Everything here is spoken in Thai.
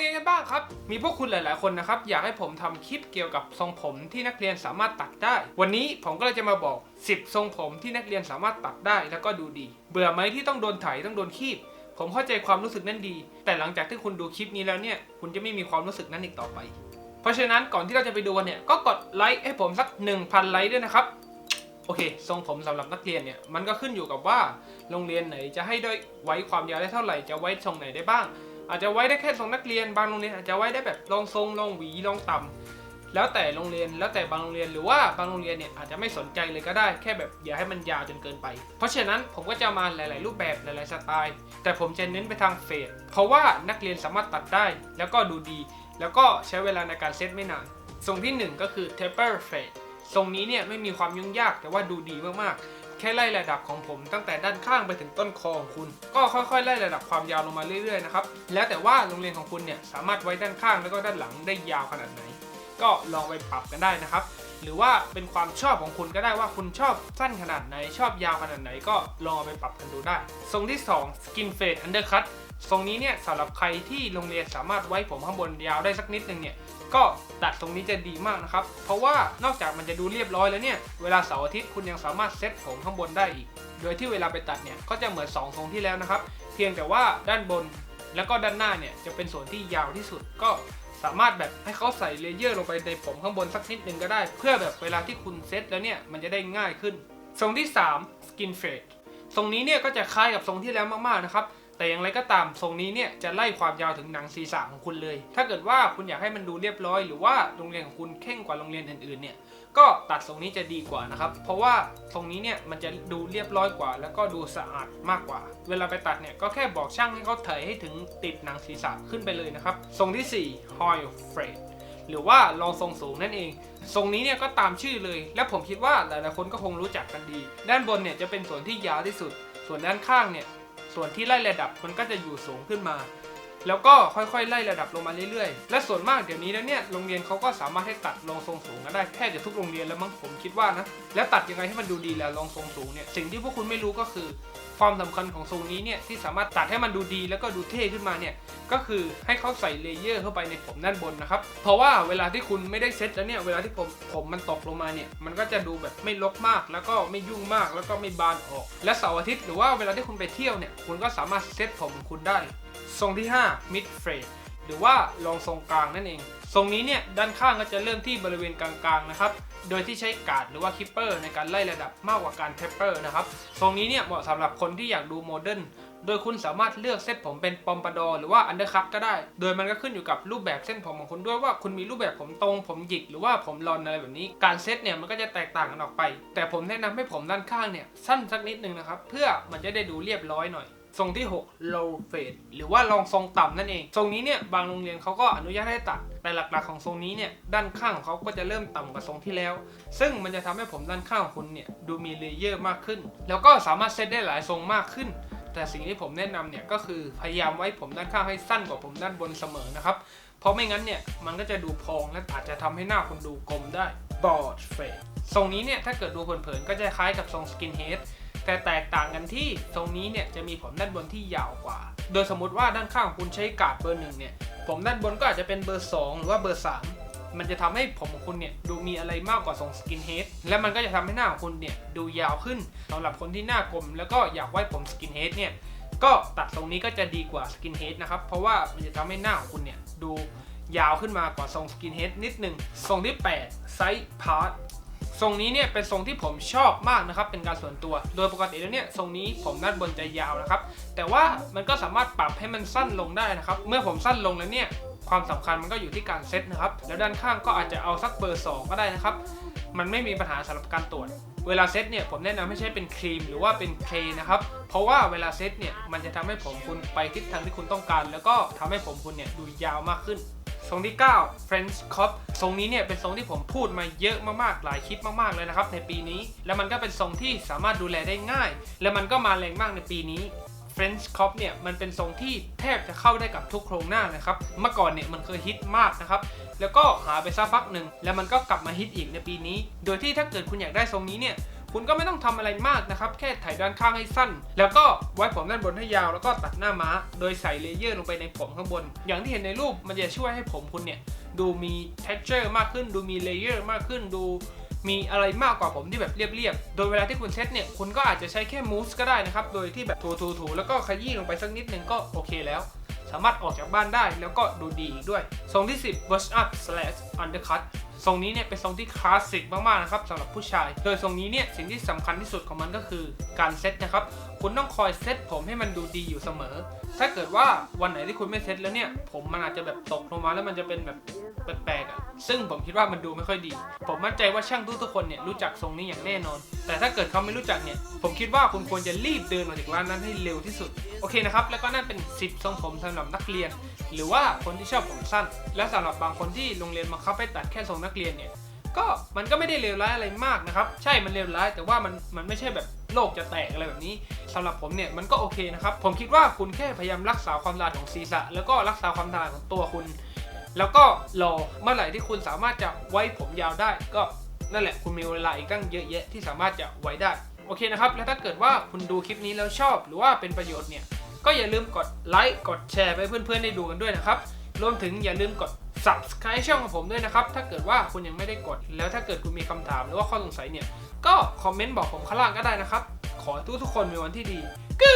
เป็นยังไงกันบ้างครับ มีพวกคุณหลาย ๆ คนนะครับ อยากให้ผมทำคลิปเกี่ยวกับทรงผมที่นักเรียนสามารถตัดได้ วันนี้ผมก็เลยจะมาบอก 10 ทรงผมที่นักเรียนสามารถตัดได้แล้วก็ดูดี เบื่อไหมที่ต้องโดนไถต้องโดนคีบผมเข้าใจความรู้สึกนั้นดี แต่หลังจากที่คุณดูคลิปนี้แล้วเนี่ย คุณจะไม่มีความรู้สึกนั้นอีกต่อไป เพราะฉะนั้นก่อนที่เราจะไปดูกันเนี่ย ก็กดไลค์ให้ผมสัก 1,000 ไลค์ด้วยนะครับ โอเค ทรงผมสำหรับนักเรียนเนี่ย มันก็ขึ้นอยู่กับว่า โรงเรียนไหนจะให้ด้วยไว้ความยาวได้เท่าไหร่ จะไว้ทรงไหนได้บ้าง อาจจะไว้ได้แค่ทรงนักเรียนบางโรงเรียนอาจจะไว้ได้แบบรองทรงรองหวีรองต่ำแล้วแต่โรงเรียนแล้วแต่บางโรงเรียนหรือว่าบางโรงเรียนเนี่ยอาจจะไม่สนใจเลยก็ได้แค่แบบอย่าให้มันยาวจนเกินไป เพราะฉะนั้นผมก็จะมาหลาย ๆ รูปแบบหลาย ๆ สไตล์ แต่ผมจะเน้นไปทางเฟดเพราะว่านักเรียนสามารถตัดได้ แล้วก็ดูดี แล้วก็ใช้เวลาในการเซตไม่นานทรงที่หนึ่งก็คือ taper fade ทรงนี้เนี่ยไม่มีความยุ่งยากแต่ว่าดูดีมาก ๆ แค่ไล่ระดับของผมตั้งแต่ด้านข้างไปถึงต้นคอของคุณ ก็ค่อยๆ ไล่ระดับความยาวลงมาเรื่อยๆนะครับแล้วแต่ว่าโรงเรียนของคุณเนี่ยสามารถไว้ด้านข้างแล้วก็ด้านหลังได้ยาวขนาดไหน ก็ลองไปปรับกันได้นะครับ หรือว่าเป็นความชอบของคุณก็ได้ว่าคุณชอบสั้นขนาดไหนชอบยาวขนาดไหนก็ลองเอาไปปรับกันดูได้ ทรงที่ 2 skin fade undercut ทรงนี้เนี่ยสำหรับใครที่โรงเรียนสามารถไว้ผมข้างบนยาวได้สักนิดนึงเนี่ยก็ตัดตรงนี้จะดีมากนะครับ เพราะว่านอกจากมันจะดูเรียบร้อยแล้วเนี่ย เวลาเสาร์อาทิตย์คุณยังสามารถเซตผมข้างบนได้อีก โดยที่เวลาไปตัดเนี่ยก็จะเหมือน 2 ทรงที่แล้วนะครับ เพียงแต่ว่าด้านบนแล้วก็ด้านหน้าเนี่ยจะเป็นส่วนที่ยาวที่สุดก็ สามารถแบบให้เขาใส่เลเยอร์ลงไปในผมข้างบนสักนิดนึงก็ได้ เพื่อแบบเวลาที่คุณเซตแล้วเนี่ยมันจะได้ง่ายขึ้น ทรงที่ 3 skin fade ทรงนี้เนี่ยก็จะคล้ายกับทรงที่แล้วมากๆนะครับ แต่อย่างไรก็ตามทรงนี้เนี่ยจะไล่ความยาวถึงหนังศีรษะของคุณเลย ถ้าเกิดว่าคุณอยากให้มันดูเรียบร้อย หรือว่าโรงเรียนของคุณเข่งกว่าโรงเรียนอื่นๆเนี่ยก็ตัดทรงนี้จะดีกว่านะครับ เพราะว่าทรงนี้เนี่ยมันจะดูเรียบร้อยกว่า แล้วก็ดูสะอาดมากกว่า เวลาไปตัดเนี่ยก็แค่บอกช่างให้เขาเถยให้ถึงติดหนังศีรษะขึ้นไปเลยนะครับ ทรงที่ 4 Hoy Fred หรือว่ารองทรงสูงนั่นเอง ทรงนี้เนี่ยก็ตามชื่อเลย และผมคิดว่าหลายๆคนก็คงรู้จักกันดี ด้านบนเนี่ยจะเป็นส่วนที่ยาวที่สุด ส่วนด้านข้างเนี่ย ส่วนที่ไล่ระดับมันก็จะอยู่สูงขึ้นมา แล้วก็ค่อยๆ ไล่ระดับลงมาเรื่อยๆ และส่วนมากเดี๋ยวนี้แล้วเนี่ยโรงเรียนเขาก็สามารถให้ตัดรองทรงสูงกันได้แทบจะทุกโรงเรียนแล้วมั้งผมคิดว่านะแล้วตัดยังไงให้มันดูดีแล้วรองทรงสูงเนี่ยสิ่งที่พวกคุณไม่รู้ก็คือ ความสำคัญของทรงนี้เนี่ยที่สามารถตัดให้มันดูดีแล้วก็ดูเท่ขึ้นมาเนี่ยก็คือให้เขาใส่เลเยอร์เข้าไปในผมด้านบนนะครับเพราะว่าเวลาที่คุณไม่ได้เซ็ตแล้วเนี่ยเวลาที่ผมผมมันตกลงมาเนี่ยมันก็จะดูแบบไม่ลกมาก แล้วก็ไม่ยุ่งมากแล้วก็ไม่บานออก และเสาร์อาทิตย์หรือว่าเวลาที่คุณไปเที่ยวเนี่ยคุณก็สามารถเซ็ตผมคุณได้ ทรงที่ 5 mid frame หรือว่ารองทรงกลางนั่นเอง ทรงนี้เนี่ยด้านข้างก็จะเริ่มที่บริเวณกลางๆนะครับโดยที่ใช้การ์ดหรือว่าคิปเปอร์ในการไล่ระดับมากกว่าการเทปเปอร์นะครับ ทรงนี้เนี่ยเหมาะสำหรับคนที่อยากดูโมเดิร์น โดยคุณสามารถเลือกเส้นผมเป็นปอมปาดอร์หรือว่าอันเดอร์คัตก็ได้ โดยมันก็ขึ้นอยู่กับรูปแบบเส้นผมของคุณด้วยว่าคุณมีรูปแบบผมตรง ผมหยิกหรือว่าผมรอนอะไรแบบนี้ การเซตเนี่ยมันก็จะแตกต่างกันออกไป แต่ผมแนะนำให้ผมด้านข้างเนี่ยสั้นสักนิดนึงนะครับเพื่อมันจะได้ดูเรียบร้อยหน่อย ทรงที่ 6 low fade หรือว่ารองทรงต่ำนั่นเอง ทรงนี้เนี่ยบางโรงเรียนเขาก็อนุญาตให้ตัด แต่หลักๆของทรงนี้เนี่ยด้านข้างของเขาก็จะเริ่มต่ำกว่าทรงที่แล้ว ซึ่งมันจะทำให้ผมด้านข้างของคุณเนี่ยดูมีเลเยอร์มากขึ้น แล้วก็สามารถเซตได้หลายทรงมากขึ้น แต่สิ่งที่ผมแนะนำเนี่ยก็คือพยายามไว้ผมด้านข้างให้สั้นกว่าผมด้านบนเสมอนะครับ เพราะไม่งั้นเนี่ยมันก็จะดูพองและอาจจะทำให้หน้าคุณดูกลมได้ broad fade ทรงนี้เนี่ยถ้าเกิดดูเผินๆก็จะคล้ายกับทรง skin head แต่แตกต่างกันที่ทรงนี้เนี่ยจะมีผมด้านบนที่ยาวกว่า โดยสมมติว่าด้านข้างของคุณใช้กาดเบอร์หนึ่งเนี่ยผมด้านบนก็อาจจะเป็นเบอร์ 2 หรือว่าเบอร์ 3 มันจะทำให้ผมของคุณเนี่ยดูมีอะไรมากกว่าทรงสกินเฮดและมันก็จะทำให้หน้าของคุณเนี่ยดูยาวขึ้นสำหรับคนที่หน้ากลมแล้วก็อยากไว้ผมสกินเฮดเนี่ยก็ตัดทรงนี้ก็จะดีกว่าสกินเฮดนะครับ เพราะว่ามันจะทำให้หน้าของคุณเนี่ยดูยาวขึ้นมากว่าทรงสกินเฮดนิดหนึ่งทรงที่ 8 ไซส์พาร์ท ทรงนี้เนี่ยเป็นทรงที่ผมชอบมากนะครับเป็นการส่วนตัว โดยปกติแล้วเนี่ยทรงนี้ผมด้านบนจะยาวนะครับแต่ว่ามันก็สามารถปรับให้มันสั้นลงได้นะครับเมื่อผมสั้นลงแล้วเนี่ยความสำคัญมันก็อยู่ที่การเซตนะครับแล้วด้านข้างก็อาจจะเอาสักเบอร์ 2 ก็ได้นะครับมันไม่มีปัญหาสำหรับการตรวจ เวลาเซตเนี่ยผมแนะนำให้ใช้เป็นครีมหรือว่าเป็นเคลนะครับ เพราะว่าเวลาเซตเนี่ยมันจะทำให้ผมคุณไปทิศทางที่คุณต้องการ แล้วก็ทำให้ผมคุณเนี่ยดูยาวมากขึ้น ทรงที่ 9 French Cop ทรงนี้เนี่ยเป็นทรงที่ผมพูดมาเยอะมากๆ หลายคลิปมากๆเลยนะครับในปีนี้ แล้วมันก็เป็นทรงที่สามารถดูแลได้ง่าย และมันก็มาแรงมากในปีนี้ French Cop เนี่ยมันเป็นทรงที่แทบจะเข้าได้กับทุกโครงหน้านะครับ เมื่อก่อนเนี่ยมันเคยฮิตมากนะครับ แล้วก็หาไปสักพักหนึ่งแล้วมันก็กลับมาฮิตอีกในปีนี้ โดยที่ถ้าเกิดคุณอยากได้ทรงนี้เนี่ย คุณก็ไม่ต้องทำอะไรมากนะครับ แค่ไถด้านข้างให้สั้น แล้วก็ไว้ผมด้านบนให้ยาว แล้วก็ตัดหน้าม้า โดยใส่เลเยอร์ลงไปในผมข้างบน อย่างที่เห็นในรูปมันจะช่วยให้ผมคุณเนี่ยดูมี texture มากขึ้น ดูมีเลเยอร์มากขึ้นดูมีอะไรมากกว่าผมที่แบบเรียบๆ โดยเวลาที่คุณเซตเนี่ย คุณก็อาจจะใช้แค่มูสก็ได้นะครับ โดยที่แบบถูๆๆแล้วก็ขยี้ลงไปสักนิดนึงก็โอเคแล้ว สามารถออกจากบ้านได้แล้วก็ดูดีอีกด้วยทรงที่ 10 brush up slash undercut ทรงนี้เนี่ยเป็นทรงที่คลาสสิกมากๆนะครับสำหรับผู้ชาย โดยทรงนี้เนี่ยสิ่งที่สำคัญที่สุดของมันก็คือการเซ็ตนะครับ คุณต้องคอยเซ็ตผมให้มันดูดีอยู่เสมอ ถ้าเกิดว่าวันไหนที่คุณไม่เซ็ตแล้วเนี่ย ผมมันอาจจะแบบตกลงมาแล้วมันจะเป็นแบบแปลกๆอะ ซึ่งผมคิดว่ามันดูไม่ค่อยดี ผมมั่นใจว่าช่างทุกคนเนี่ยรู้จักทรงนี้อย่างแน่นอน แต่ถ้าเกิดเขาไม่รู้จักเนี่ย ผมคิดว่าคุณควรจะรีบเดินออกจากร้านนั้นให้เร็วที่สุด โอเคนะครับ แล้วก็นั่นเป็น 10 ทรงผมสำหรับนักเรียน หรือว่าคนที่ชอบผมสั้น และสำหรับบางคนที่โรงเรียนบังคับให้ตัดแค่ทรงนักเรียนเนี่ยก็มันก็ไม่ได้เลวร้ายอะไรมากนะครับ ใช่มันเลวร้าย แต่ว่ามันมันไม่ใช่แบบโลกจะแตกอะไรแบบนี้สำหรับผมเนี่ยมันก็โอเคนะครับ ผมคิดว่าคุณแค่พยายามรักษาความสะอาดของศีรษะ แล้วก็รักษาความสะอาดของตัวคุณ แล้วก็รอเมื่อไหร่ที่คุณสามารถจะไว้ผมยาวได้ ก็นั่นแหละคุณมีเวลาอีกตั้งเยอะแยะที่สามารถจะไว้ได้โอเคนะครับ แล้วถ้าเกิดว่าคุณดูคลิปนี้แล้วชอบ หรือว่าเป็นประโยชน์เนี่ยก็อย่าลืมกดไลค์กดแชร์ไปเพื่อนๆได้ดูกันด้วยนะครับรวมถึงอย่าลืมกด subscribe ช่องของผมด้วยนะครับ ถ้าเกิดว่าคุณยังไม่ได้กด แล้วถ้าเกิดคุณมีคำถามหรือว่าข้อสงสัยเนี่ย ก็คอมเมนต์บอกผมข้างล่างก็ได้นะครับ ขอทุกทุกคนมีวันที่ดีกู